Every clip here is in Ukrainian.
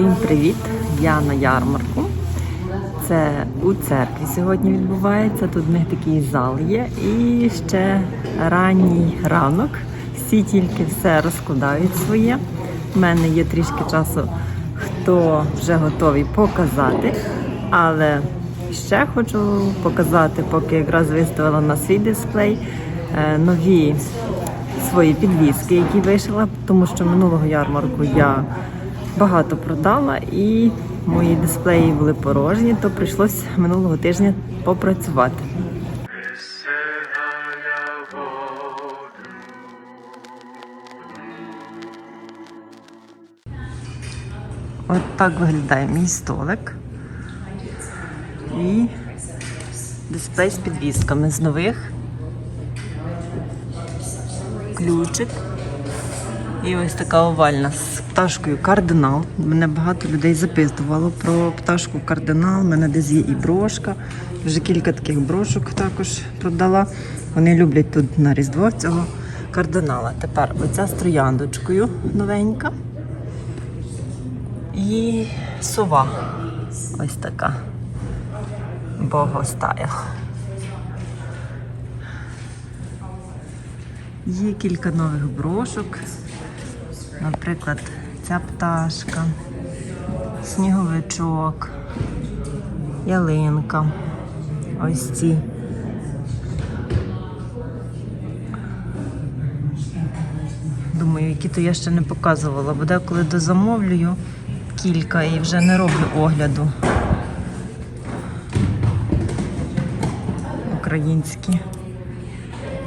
Всім привіт! Я на ярмарку. Це у церкві сьогодні відбувається. Тут в них такий зал є. І ще ранній ранок. Всі тільки все розкладають своє. У мене є трішки часу, хто вже готовий показати. Але ще хочу показати, поки якраз виставила на свій дисплей е, нові свої підвіски, які вишила, тому що минулого ярмарку я багато продала і мої дисплеї були порожні, то прийшлося минулого тижня попрацювати. От так виглядає мій столик. І дисплей з підвісками з нових. Ключик. І ось така овальна з пташкою кардинал. Мене багато людей запитувало про пташку кардинал. У мене десь є і брошка. Вже кілька таких брошок також продала. Вони люблять тут на Різдво цього кардинала. Тепер оця з трояндочкою новенька. І сова. Ось така. Богостайл. Є кілька нових брошок. Наприклад, ця пташка, сніговичок, ялинка. Ось ці. Думаю, які то я ще не показувала, бо деколи дозамовлюю кілька і вже не роблю огляду. Українські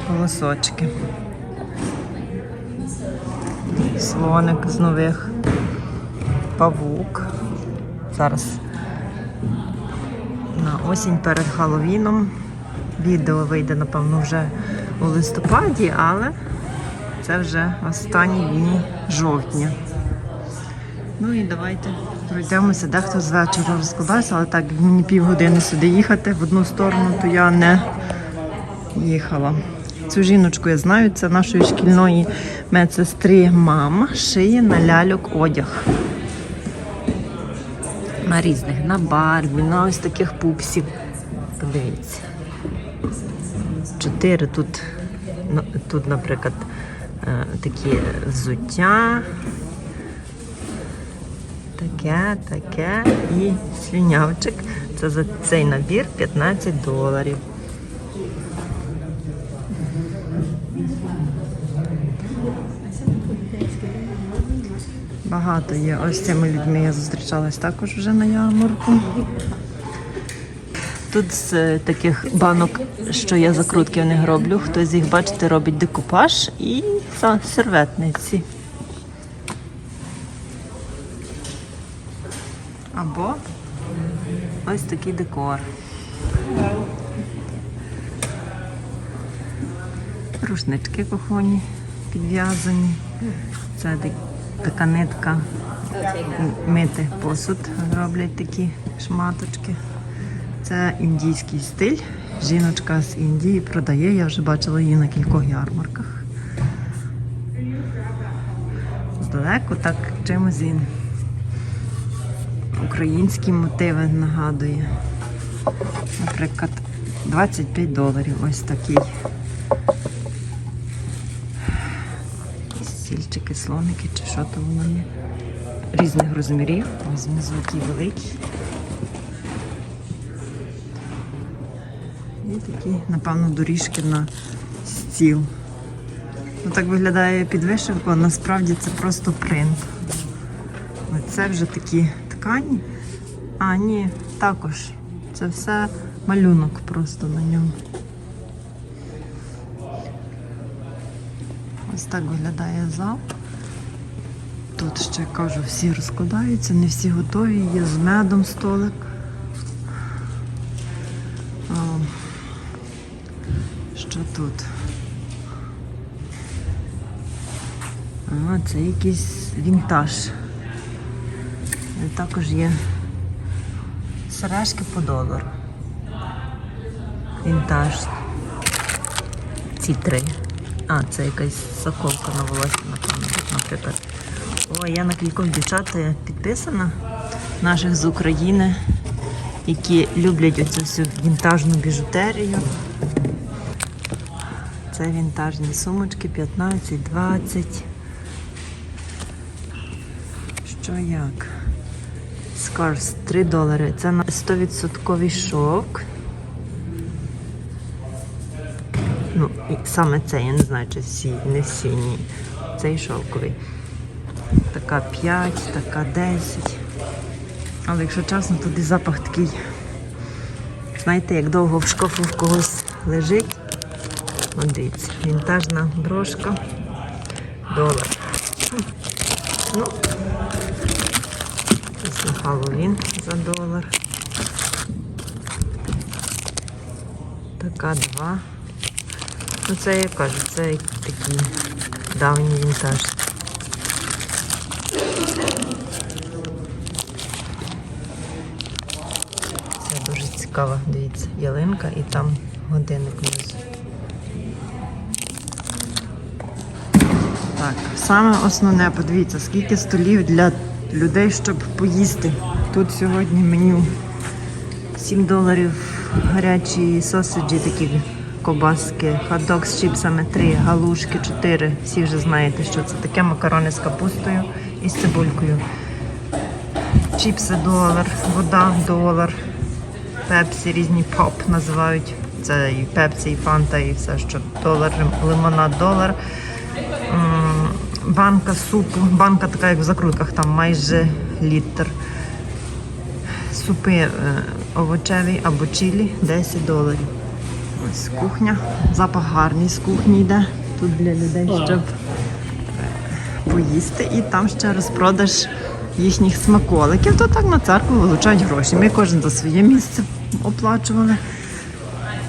колосочки. Слоник з нових. Павук. Зараз на осінь перед Халлоуіном. Відео вийде, напевно, вже у листопаді, але це вже останні дні жовтня. Ну і давайте пройдемося. Дехто з вечора розкладається, але так мені півгодини сюди їхати в одну сторону, то я не їхала. Цю жіночку я знаю, це нашої шкільної медсестри мама шиє на ляльок одяг. На різних, на барбі, на ось таких пупсів. Подивіться. Чотири тут, ну, тут, наприклад, е, такі взуття. Таке, таке і свинявчик. Це за цей набір 15 доларів. Багато є. Ось цими людьми я зустрічалась також вже на ярмарку. Тут з таких банок, що я закрутки в них роблю. Хтось з їх, бачите, робить декупаж і серветниці. Або ось такий декор. Рушнички кухонні підв'язані. Це така нитка мити посуд. Роблять такі шматочки. Це індійський стиль. Жіночка з Індії продає. Я вже бачила її на кількох ярмарках. Здалеку так чимось він українські мотиви нагадує. Наприклад, 25 доларів ось такий. Стільчики, слоники чи що то воно є. Різних розмірів. Ось знизу великий. І такі, напевно, доріжки на стіл. Ну, так виглядає під вишивку, а насправді це просто принт. Це вже такі ткані. А, ні, також. Це все малюнок просто на ньому. Так виглядає зал. Тут ще кажу, всі розкладаються, не всі готові, є з медом столик. О, що тут? А, це якийсь вінтаж. І Також є сережки по долару. Вінтаж. Ці три. А, це якась заколка на волосся, напевно, наприклад. О, я на кількох дівчат підписана, наших з України, які люблять оцю всю вінтажну біжутерію. Це вінтажні сумочки 15, 20. Що як? Скарс 3 долари. Це на 100% шовк. Ну, і саме це, я не знаю, чи всі, не всі, ні. Цей шовковий. Така 5, така 10. Але якщо чесно, тут і запах такий. Знаєте, як довго в шкафу в когось лежить. От дивіться, вінтажна брошка. Долар. Ну, на Хеллоуін за долар. Така два. Ну це я кажу, це такий давній вінтаж. Це дуже цікаво, дивіться, ялинка і там годинник внизу. Так, саме основне, подивіться, скільки столів для людей, щоб поїсти. Тут сьогодні меню 7 доларів гарячі сосиджі, такі кобаски, хот-дог з чіпсами 3, галушки 4. Всі вже знаєте, що це таке макарони з капустою і з цибулькою. Чіпси долар, вода долар, пепсі, різні поп називають. Це і пепсі, і фанта, і все, що долар, лимонад долар. Банка супу, банка така, як в закрутках, там майже літр. Супи е, овочеві або чилі 10 доларів. Ось кухня. Запах гарний з кухні йде. Тут для людей, щоб е, поїсти. І там ще розпродаж їхніх смаколиків. То так на церкву вилучають гроші. Ми кожен за своє місце оплачували.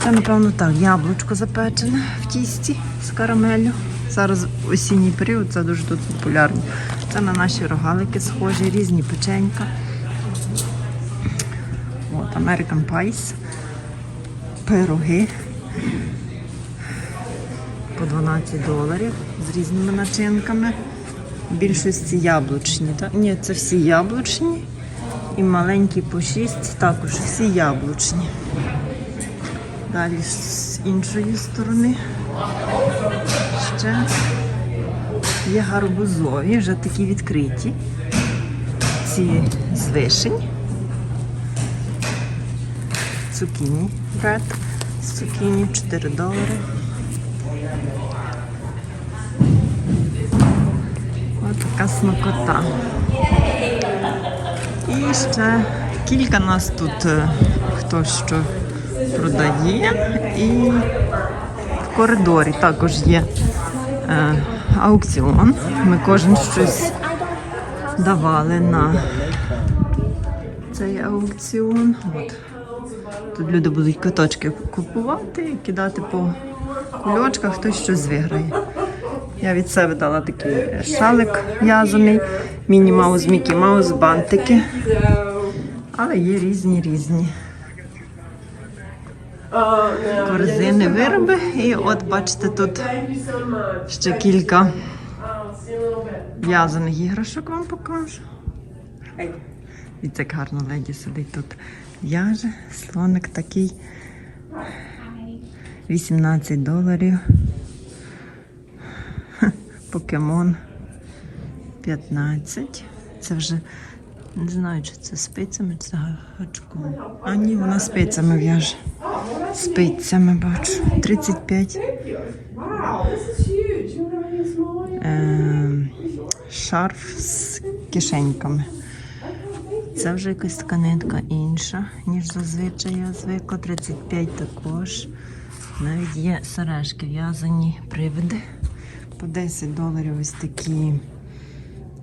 Це, напевно, так, яблучко запечене в тісті з карамеллю. Зараз осінній період, це дуже тут популярно. Це на наші рогалики схожі, різні печенька. От, American Pies, пироги по 12 доларів з різними начинками. В більшості яблучні. Так? Ні, це всі яблучні. І маленькі по 6, також всі яблучні. Далі з іншої сторони ще є гарбузові, вже такі відкриті. Ці з вишень. Цукіні бред цукіні 4 долари. Ось така смакота. І ще кілька нас тут е, хто що продає. І в коридорі також є е, аукціон. Ми кожен щось давали на цей аукціон. От. Тут люди будуть каточки купувати і кидати по кульочках, хтось щось виграє. Я від себе дала такий шалик в'язаний, міні маус, Мікі Маус, бантики. Але є різні різні корзини, вироби. І от бачите, тут ще кілька в'язаних іграшок вам покажу. Дивіться, як гарно леді сидить тут. В'яже, слоник такий. 18 доларів. Покемон 15. Це вже не знаю, чи це спицями, чи це гачком. А ні, вона спицями в'яже. Спицями бачу. 35. Wow, this is huge. You want to use mine? Е, шарф з кишеньками. Це вже якась така нитка інша, ніж зазвичай я звикла. 35 також. Навіть є сережки в'язані привиди. По 10 доларів ось такі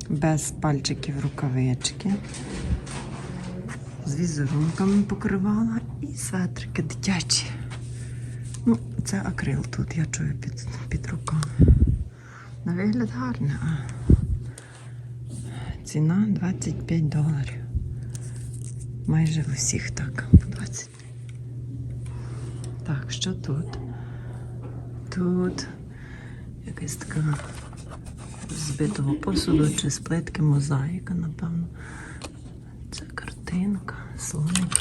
без пальчиків рукавички. З візерунками покривала і светрики дитячі. Ну, це акрил тут, я чую під, під руками. На вигляд гарне, а ціна 25 доларів. Майже в усіх так. по 20. Так, що тут? Тут якась така збитого посуду чи з плитки мозаїка, напевно. Це картинка, слоник.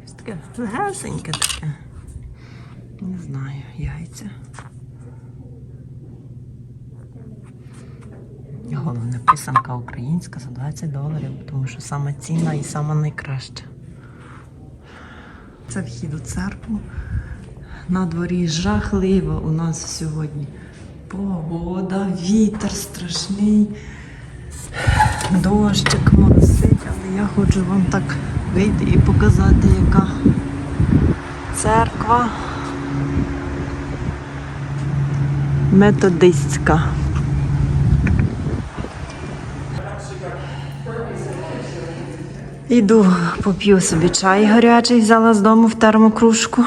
Щось таке легесеньке таке. Не знаю, яйця. Головне, писанка українська за 20 доларів, тому що саме цінна і саме найкраща. Це вхід у церкву. На дворі жахливо у нас сьогодні погода, вітер страшний, дощик моросить, але я хочу вам так вийти і показати, яка церква методистська. Іду, поп'ю собі чай гарячий, взяла з дому в термокружку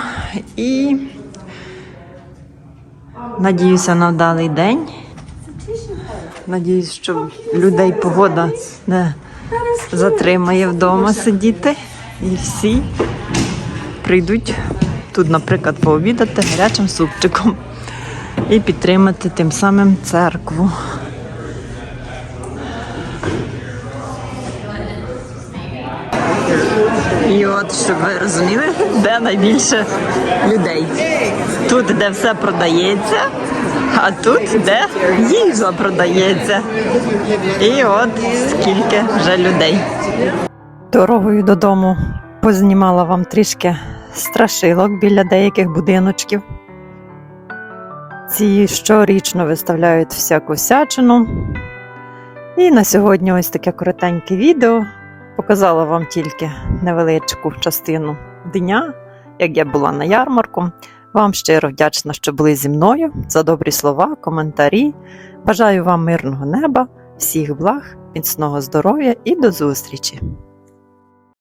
і надіюся на вдалий день. Надіюсь, що людей погода не затримає вдома сидіти. І всі прийдуть тут, наприклад, пообідати гарячим супчиком і підтримати тим самим церкву. І от, щоб ви розуміли, де найбільше людей. Тут, де все продається, а тут, де їжа продається. І от скільки вже людей. Дорогою додому познімала вам трішки страшилок біля деяких будиночків. Ці щорічно виставляють всяку всячину. І на сьогодні ось таке коротеньке відео. Показала вам тільки невеличку частину дня, як я була на ярмарку. Вам щиро вдячна, що були зі мною за добрі слова, коментарі. Бажаю вам мирного неба, всіх благ, міцного здоров'я і до зустрічі!